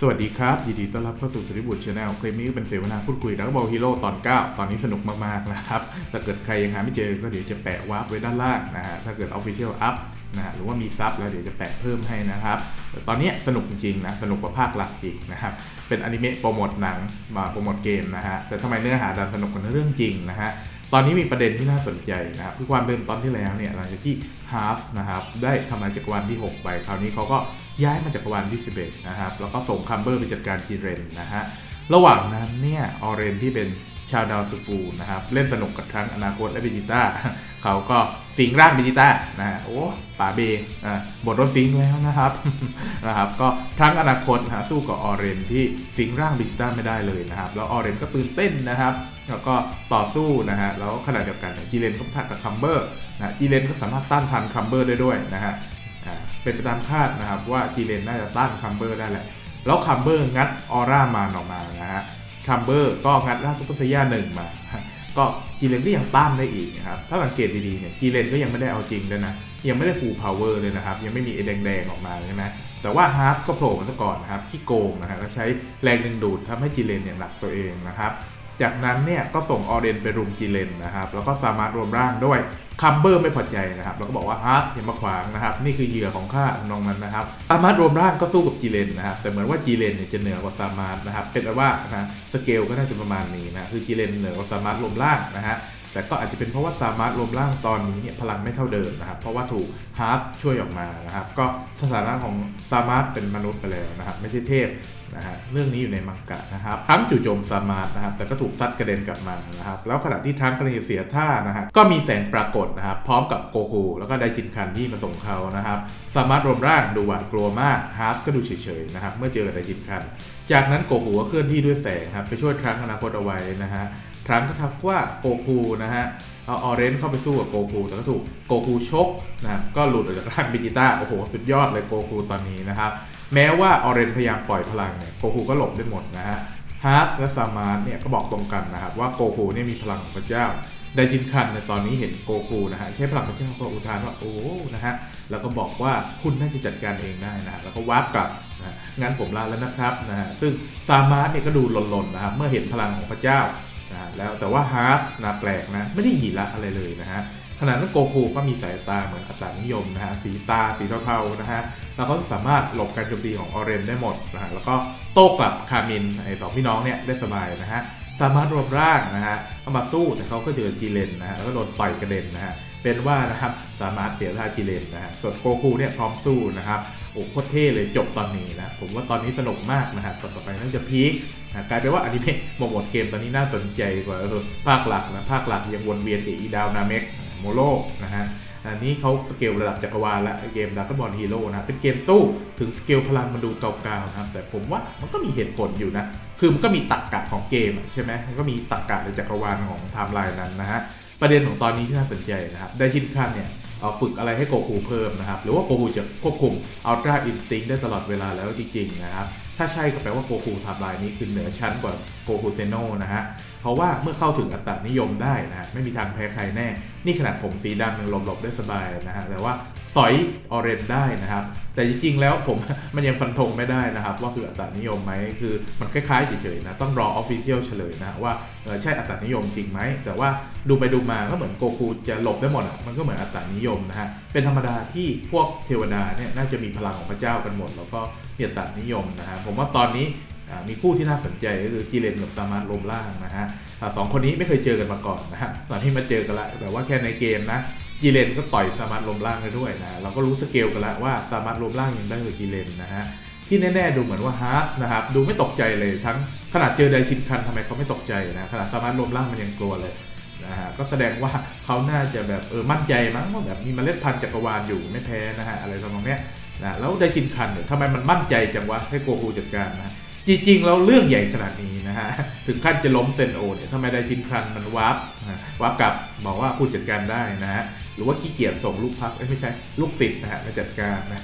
สวัสดีครับ ยินดีต้อนรับเข้าสู่สริบุตรชาแนลคลิปนี้เป็นเสวนาพูดคุยดักบอลฮีโร่ตอน 9 ตอนนี้สนุกมาก ๆ นะครับ ถ้าเกิดใครยังหาไม่เจอก็เดี๋ยวจะแปะวาร์ปไว้ด้านล่างนะฮะ ถ้าเกิด Official Up นะฮะหรือว่ามีซับแล้วเดี๋ยวจะแปะเพิ่มให้นะครับแต่ตอนนี้สนุกจริง ๆ นะ สนุกกว่าภาคหลักอีกนะครับ เป็นอนิเมะโปรโมทหนังมาโปรโมทเกมนะฮะ แต่ทำไมเนื้อหาดันสนุกกว่าเรื่องจริงนะฮะตอนนี้มีประเด็นที่น่าสนใจนะครับคือความเดิมตอนที่แล้วเนี่ยหลังจากที่ฮาร์ฟนะครับได้ทำลายจักรวาลที่ 6 ไป คราวนี้เขาก็ ย้ายมาจักรวาลที่ 11 นะครับ แล้วก็ส่งคัมเบอร์ไปจัดการจีเรนนะฮะ ระหว่างนั้นเนี่ย ออเรนที่เป็นชาวดาวซูฟูนะครับ เล่นสนุกกับทั้งอนาคตและเบจิต้า เขาก็สิงร่างเบจิต้านะฮะ โอ้ป่าเบอ่าบทรถสิงแล้วนะครับ นะครับ ก็ทั้งอนาคตนะฮะสู้กับออเรนที่สิงร่างเบจิต้าไม่ได้เลยนะครับ แล้วออเรนก็ตื่นเต้นนะครับ แล้วก็ต่อสู้นะฮะ แล้วขณะเดียวกันจีเลนก็ปะทะกับคัมเบอร์นะจีเลนก็สามารถต้านทานคัมเบอร์ได้ด้วยนะฮะ เป็นไปตามคาดนะครับ ว่าจีเลนน่าจะต้านคัมเบอร์ได้แหละแล้วคัมเบอร์งัดออร่ามานออกมานะฮะคัมเบอร์ก็งัดร่างซุปเปอร์ไซย่าหนึ่งมา ก็จีเลนก็ยังต้านได้อีกนะครับ ถ้าสังเกตดีๆเนี่ยจีเลนก็ยังไม่ได้เอาจริงเลยนะ ยังไม่ได้ฟูลพาวเวอร์เลยนะครับ ยังไม่มีไอแดงๆออกมาใช่ไหมแต่ว่าฮาร์ฟก็โผล่มาซะก่อนนะครับขี้โกงนะฮะแล้วใช้แรงดึงดูดทำให้จีเลนเนี่ยหนักตัวเองนะครับ จากนั้นเนี่ยก็ส่งออเรนไปรุมจีเลนนะครับแล้วก็สามารถรวมร่างด้วยคัมเบอร์ไม่พอใจนะครับแล้วก็บอกว่าฮะอย่ามาขวางนะครับนี่คือเหยื่อของข้าน้องมันนะครับสามารถรวมร่างก็สู้กับจีเลนนะครับแต่เหมือนว่าจีเลนเนี่ยจะเหนือกว่าสามารถนะครับเป็นว่านะสเกลก็น่าจะประมาณนี้นะคือจีเลนเหนือกว่าสามารถรวมร่างนะฮะ แต่ก็อาจจะเป็นเพราะว่าสามารถรวมร่างตอนนี้เนี่ยพลังไม่เท่าเดิมนะครับ เพราะว่าถูกฮาร์ฟช่วยออกมานะครับ ก็สถานะของสามารถเป็นมนุษย์ไปแล้วนะครับ ไม่ใช่เทพนะฮะเรื่องนี้อยู่ในมังกะนะครับทั้งจู่โจมสามารถนะครับ แต่ก็ถูกซัดกระเด็นกลับมานะครับ แล้วขณะที่ทั้งกระเดเสียท่านะฮะก็มีแสงปรากฏนะครับ พร้อมกับโกคูแล้วก็ไดจินคันที่มาส่งเขานะครับ สามารถรวมร่างดูหวาดกลัวมากฮาร์ฟก็ดูเฉยๆนะครับ เมื่อเจอไดจินคัน จากนั้นโกคูก็เคลื่อนที่ด้วยแสงครับไปช่วยทรังอนาคตเอาไว้นะฮะ ทรังก็ทักว่าโกคูนะฮะเอาออเรนจ์เข้าไปสู้กับโกคูแต่ก็ถูกโกคูชกนะครับก็หลุดออกจากร่างบิจิต้าโอ้โห สุดยอดเลยโกคูตอนนี้นะครับ แม้ว่าออเรนจ์พยายามปล่อยพลังเนี่ยโกคูก็หลบได้หมดนะฮะฮาร์ดและซามาร์เนี่ยก็บอกตรงกันนะครับ ว่าโกคูเนี่ยมีพลังของพระเจ้าไดจินคันในตอนนี้เห็นโกคูนะฮะใช้พลังพระเจ้าก็อุทานว่าโอ้นะฮะแล้วก็บอกว่าคุณน่าจะจัดการเองได้นะฮะแล้วก็วาร์ปกลับนะฮะงั้นผมลาแล้วนะครับนะฮะซึ่งซามาร์เนี่ยก็ดูหล่นๆนะครับเมื่อเห็นพลังของพระเจ้า นะแล้วแต่ว่าฮาร์ฟนะแปลกนะ ไม่ได้หยีละอะไรเลยนะฮะขณะนั้นโกคูก็มีสายตาเหมือนอัตรานิยมนะฮะสีตาสีเทาๆนะฮะแล้วก็สามารถหลบการโจมตีของออเรนได้หมดนะฮะแล้วก็โต้กลับคามินไอ้สองพี่น้องเนี่ยได้สบายนะฮะสามารถรวมร่างนะฮะเข้ามาสู้แต่เขาก็เจอจีเลนนะฮะแล้วก็โดนต่อยกระเด็นนะฮะเป็นว่านะครับสามารถเสียท่าจีเลนนะฮะส่วนโกคูเนี่ยพร้อมสู้นะครับ อ้โคตรเท่เลยจบตอนนี้นะผมว่าตอนนี้สนุกมากนะฮะตอนต่อไปน่าจะพีคนะกลายเป็นว่าอนิเมะโมโหมดเกมตอนนี้น่าสนใจกว่าภาคหลักนะภาคหลักยังวนเวียนกับอีดาวนาเมกโมโลนะฮะอันนี้เขาสเกลระดับจักรวาลและเกมดักบอลฮีโร่นะเป็นเกมตู้ถึงสเกลพลังมันดูเก่าๆนะแต่ผมว่ามันก็มีเหตุผลอยู่นะ คือมันก็มีตรรกกะของเกมใช่ไหมมันก็มีตรรกกะในจักรวาลของไทม์ไลน์นั้นนะฮะประเด็นของตอนนี้ที่น่าสนใจนะครับได้ทินคันเนี่ย ฝึกอะไรให้โกคูเพิ่มนะครับ หรือว่าโกคูจะควบคุมอัลตร้าอินสติ้งได้ตลอดเวลาแล้วจริงๆนะครับ ถ้าใช่ก็แปลว่าโกคูไทม์ไลน์นี้คือเหนือชั้นกว่าโกคูเซโนนะฮะ เพราะว่าเมื่อเข้าถึงอัตตานิยมได้นะฮะไม่มีทางแพ้ใครแน่ นี่ขนาดผมสีดำยังหลบๆได้สบายนะฮะ แต่ว่า สอยออเรนได้นะครับ แต่จริงๆแล้วผมมันยังฟันธงไม่ได้นะครับ ว่าคืออัตรานิยมไหมคือมันคล้ายๆเฉยๆนะต้องรอออฟฟิเชียลเฉลยนะว่าใช่อัตรานิยมจริงไหมแต่ว่าดูไปดูมาก็เหมือนโกคูจะหลบได้หมดอะมันก็เหมือนอัตรานิยมนะฮะเป็นธรรมดาที่พวกเทวดาเนี่ยน่าจะมีพลังของพระเจ้ากันหมด แล้วก็มีอัตรานิยมนะฮะผมว่าตอนนี้มีคู่ที่น่าสนใจก็คือกิเลนกับสามารถลมล่างนะฮะสองคนนี้ไม่เคยเจอกันมาก่อนนะฮะตอนที่มาเจอกันล้วแต่ว่าแค่ในเกมนะ จีเลนก็ต่อยสามารถลมล่างได้ด้วยนะเราก็รู้สเกลกันแล้วว่าสามารถลมล่างยังได้กว่าจีเลนนะฮะที่แน่ๆดูเหมือนว่าฮาร์ดนะครับดูไม่ตกใจเลยทั้งขนาดเจอไดชินคันทำไมเขาไม่ตกใจนะขนาดสามารถลมล่างมันยังกลัวเลยนะฮะก็แสดงว่าเขาน่าจะแบบเออมั่นใจมั้งว่าแบบมีเมล็ดพันธุ์จักรวาลอยู่ไม่แพ้นะฮะอะไรทำนองเนี้ยนะแล้วไดชินคันเนี่ยทำไมมันมั่นใจจังวะให้โกคูจัดการนะ จริงๆ แล้วเรื่องใหญ่ขนาดนี้นะฮะ ถึงขั้นจะล้มเซนโอเนี่ยทำไมได้ทินคันมันวาร์ปวาร์ปกลับบอกว่าผู้จัดการได้นะฮะ หรือว่าขี้เกียจส่งลูกพักไม่ใช่ลูกศิษย์นะฮะมาจัดการนะ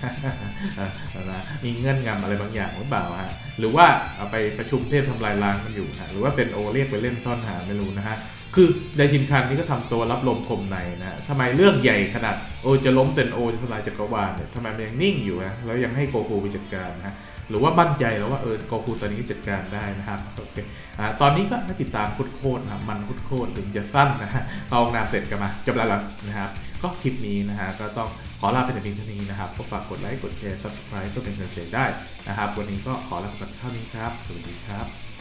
นะมีเงื่อนงำอะไรบางอย่างหรือเปล่าฮะหรือว่าเอาไปประชุมเทพทำลายล้างมันอยู่ฮะหรือว่าเซนโอเรียกไปเล่นซ่อนหาไม่รู้นะฮะ คือไดทินคันนี่ก็ทำตัวรับลมคมในนะทำไมเรื่องใหญ่ขนาดโอจะล้มเซนโอจะทำลายจักรวาลเนี่ยทำไมมันยังนิ่งอยู่นะแล้วยังให้โกคูไปจัดการนะฮะหรือว่ามั่นใจแล้วว่าเออโกคูตอนนี้ก็จัดการได้นะครับโอเคอ่าตอนนี้ก็มาติดตามคุดโคตรนะมันคุดโคตรถึงจะสั้นนะฮะเข้าองนำเสร็จกันมาจบแล้วนะครับก็คลิปนี้นะฮะก็ต้องขอลาไปแต่เพียงเท่านี้นะครับก็ฝากกดไลค์กดแชร์ subscribe ก็เป็นกำลังใจได้นะครับ วันนี้ก็ขอลาไปก่อนเท่านี้ครับ สวัสดีครับ